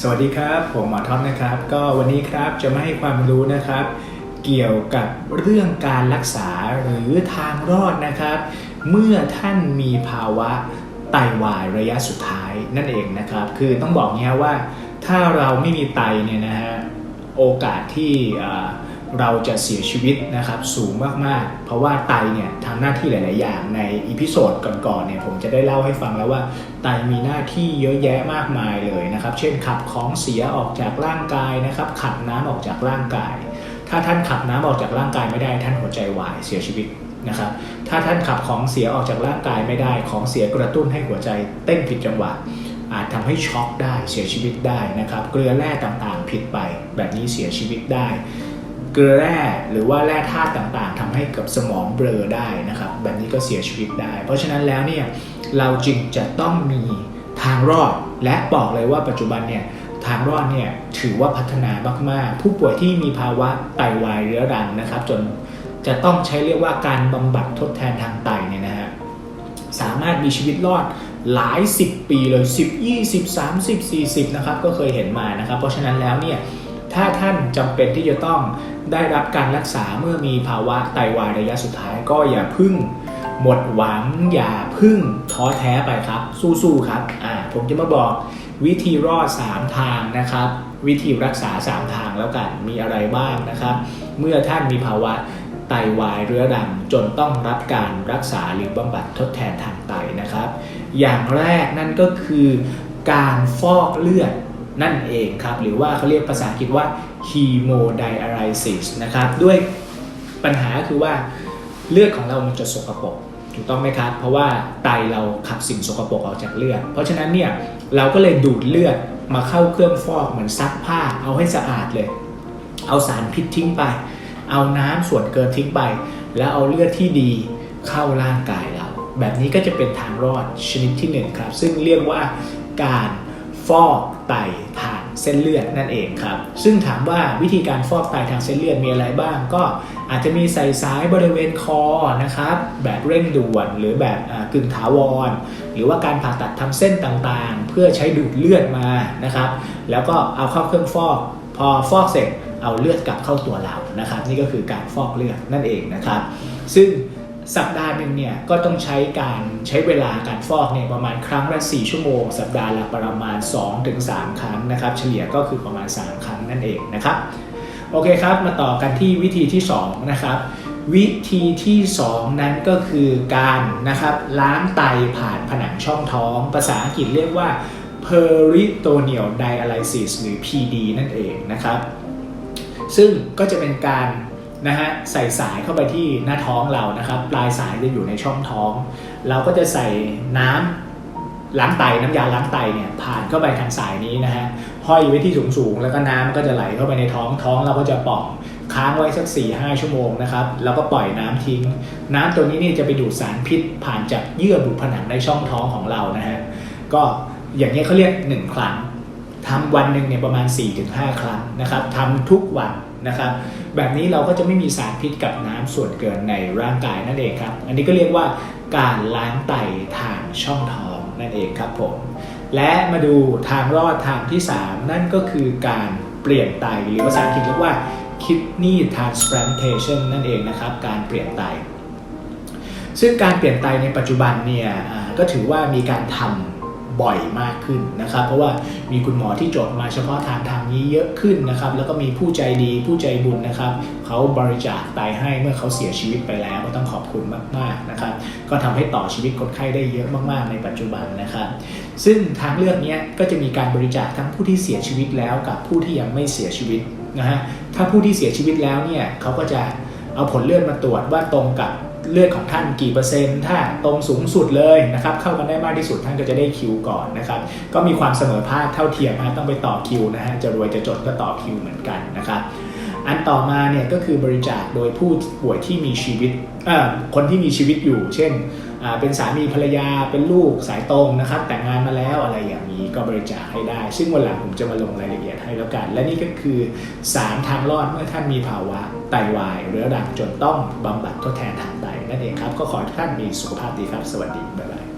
สวัสดีครับ ผมหมอท็อปนะครับ ก็วันนี้ครับจะมาให้ความรู้นะครับ เกี่ยวกับเรื่องการรักษาหรือทางรอดนะครับ เมื่อท่านมีภาวะไตวายระยะสุดท้ายนั่นเองนะครับ คือต้องบอกเนี้ยว่าถ้าเราไม่มีไตเนี่ยนะฮะโอกาสที่ เราจะเสียชีวิตนะครับสูงมากๆ เพราะว่าไตเนี่ยทำหน้าที่หลาย ๆ อย่างในอีพิโซดก่อนๆเนี่ยผมจะได้เล่าให้ฟังแล้วว่าไตมีหน้าที่เยอะแยะมากมายเลยนะครับ เช่นขับของเสียออกจากร่างกายนะครับ ขับน้ำออกจากร่างกาย ถ้าท่านขับน้ำออกจากร่างกายไม่ได้ท่านหัวใจวายเสียชีวิตนะครับ ถ้าท่านขับของเสียออกจากร่างกายไม่ได้ของเสียกระตุ้นให้หัวใจเต้นผิดจังหวะอาจทำให้ช็อกได้เสียชีวิตได้นะครับ เกลือแร่ต่างๆ ผิดไป แบบนี้เสียชีวิตได้ เกลือแร่หรือว่าแร่ธาตุต่างๆทำให้กับสมองเบลอได้นะครับ แบบนี้ก็เสียชีวิตได้ เพราะฉะนั้นแล้วเนี่ยเราจึงจะต้องมีทางรอดและบอกเลยว่าปัจจุบันเนี่ยทางรอดเนี่ยถือว่าพัฒนามากๆ ผู้ป่วยที่มีภาวะไตวายเรื้อรังนะครับ จนจะต้องใช้เรียกว่าการบำบัดทดแทนทางไตเนี่ยนะฮะสามารถมีชีวิตรอดหลาย 10 ปีเลย 10 20 30 40 นะครับก็เคยเห็นมานะครับ เพราะฉะนั้นแล้วเนี่ย ถ้าท่านจำเป็นที่จะต้องได้รับการรักษาเมื่อมีภาวะไตวายระยะสุดท้ายก็อย่าพึ่งหมดหวังอย่าพึ่งท้อแท้ไปครับ สู้ๆครับอ่าผมจะมาบอกวิธีรอด 3 ทางนะครับ วิธีรักษา 3 ทางแล้วกันมีอะไรบ้างนะครับ เมื่อท่านมีภาวะไตวายเรื้อรังจนต้องรับการรักษาหรือบำบัดทดแทนทางไตนะครับ อย่างแรกนั่นก็คือการฟอกเลือด นั่นเองครับ หรือว่าเขาเรียกภาษาอังกฤษว่า hemodialysis นะครับ ด้วยปัญหาคือว่าเลือดของเรามันจะสกปรกถูกต้องไหมครับ เพราะว่าไตเราขับสิ่งสกปรกออกจากเลือด เพราะฉะนั้นเนี่ยเราก็เลยดูดเลือดมาเข้าเครื่องฟอกเหมือนซักผ้า เอาให้สะอาดเลย เอาสารพิษทิ้งไป เอาน้ำส่วนเกินทิ้งไป แล้วเอาเลือดที่ดีเข้าร่างกายเรา แบบนี้ก็จะเป็นทางรอดชนิดที่หนึ่งครับ ซึ่งเรียกว่าการ ฟอกไตทางเส้นเลือดนั่นเองครับ ซึ่งถามว่าวิธีการฟอกไตทางเส้นเลือดมีอะไรบ้าง ก็อาจจะมีใส่สายบริเวณคอนะครับ แบบเร่งด่วนหรือแบบกึ่งถาวร หรือว่าการผ่าตัดทำเส้นต่างๆ เพื่อใช้ดูดเลือดมานะครับ แล้วก็เอาเข้าเครื่องฟอก พอฟอกเสร็จเอาเลือดกลับเข้าตัวเรานะครับ นี่ก็คือการฟอกเลือดนั่นเองนะครับ ซึ่ง สัปดาห์หนึ่งเนี่ยก็ต้องใช้การใช้เวลาการฟอกเนี่ยประมาณครั้งละ 4 ชั่วโมง สัปดาห์ละประมาณ 2-3 ครั้งนะครับเฉลี่ยก็คือประมาณ 3 ครั้งนั่นเองนะครับโอเคครับมาต่อกันที่วิธีที่2นะครับวิธีที่ 2 นั้นก็คือการนะครับล้างไตผ่านผนังช่องท้อง ภาษาอังกฤษเรียกว่า peritoneal dialysis หรือ PD นั่นเองนะครับ ซึ่งก็จะเป็นการ นะฮะใส่สายเข้าไปที่หน้าท้องเรานะครับ ปลายสายจะอยู่ในช่องท้อง เราก็จะใส่น้ำล้างไตน้ำยาล้างไตเนี่ยผ่านเข้าไปทางสายนี้นะฮะห้อยไว้ที่สูงๆแล้วก็น้ำก็จะไหลเข้าไปในท้องท้องเราก็จะป่องค้างไว้สัก4ี่ห้าชั่วโมงนะครับแล้วก็ปล่อยน้ำทิ้ง น้ำตัวนี้นี่จะไปดูดสารพิษผ่านจากเยื่อบุผนังในช่องท้องของเรานะฮะก็อย่างนี้เขาเรียก 1 ครั้งทำวันหนึ่งเนี่ยประมาณ 4-5 ครั้งนะครับทำทุกวัน นะครับแบบนี้เราก็จะไม่มีสารพิษกับน้ำส่วนเกินในร่างกายนั่นเองครับ อันนี้ก็เรียกว่าการล้างไตทางช่องท้องนั่นเองครับผมและมาดูทางรอดทางที่ 3 นั่นก็คือการเปลี่ยนไตหรือภาษาอังกฤษเรียกว่า kidney transplantation นั่นเองนะครับการเปลี่ยนไต ซึ่งการเปลี่ยนไตในปัจจุบันเนี่ยก็ถือว่ามีการทำ บ่อยมากขึ้นนะครับ เพราะว่ามีคุณหมอที่จบมาเฉพาะทางทางนี้เยอะขึ้นนะครับ แล้วก็มีผู้ใจดีผู้ใจบุญนะครับเขาบริจาคไตให้เมื่อเขาเสียชีวิตไปแล้วก็ต้องขอบคุณมากๆนะครับ ก็ทำให้ต่อชีวิตคนไข้ได้เยอะมากๆในปัจจุบันนะครับ ซึ่งทางเลือกนี้ก็จะมีการบริจาคทั้งผู้ที่เสียชีวิตแล้วกับผู้ที่ยังไม่เสียชีวิตนะฮะถ้าผู้ที่เสียชีวิตแล้วเนี่ยเขาก็จะ เอาผลเลือดมาตรวจว่าตรงกับเลือดของท่านกี่เปอร์เซ็นต์ ถ้าตรงสูงสุดเลยนะครับ เข้ากันได้มากที่สุดท่านก็จะได้คิวก่อนนะครับ ก็มีความเสมอภาคเท่าเทียมนะต้องไปต่อคิวนะฮะ จะรวยจะจนก็ต่อคิวเหมือนกันนะครับอันต่อมาเนี่ยก็คือบริจาคโดยผู้ป่วยที่มีชีวิตเอ่อคนที่มีชีวิตอยู่ เช่น เป็นสามีภรรยาเป็นลูกสายตรงนะครับแต่งงานมาแล้วอะไรอย่างนี้ก็บริจาคให้ได้ ซึ่งวันหลังผมจะมาลงรายละเอียดให้แล้วกัน และนี่ก็คือสารทางรอดเมื่อท่านมีภาวะไตวายเรื้อรังจนต้องบำบัดทดแทนทางไตนั่นเองครับก็ขอให้ท่านมีสุขภาพดีครับ สวัสดีบ๊ายบาย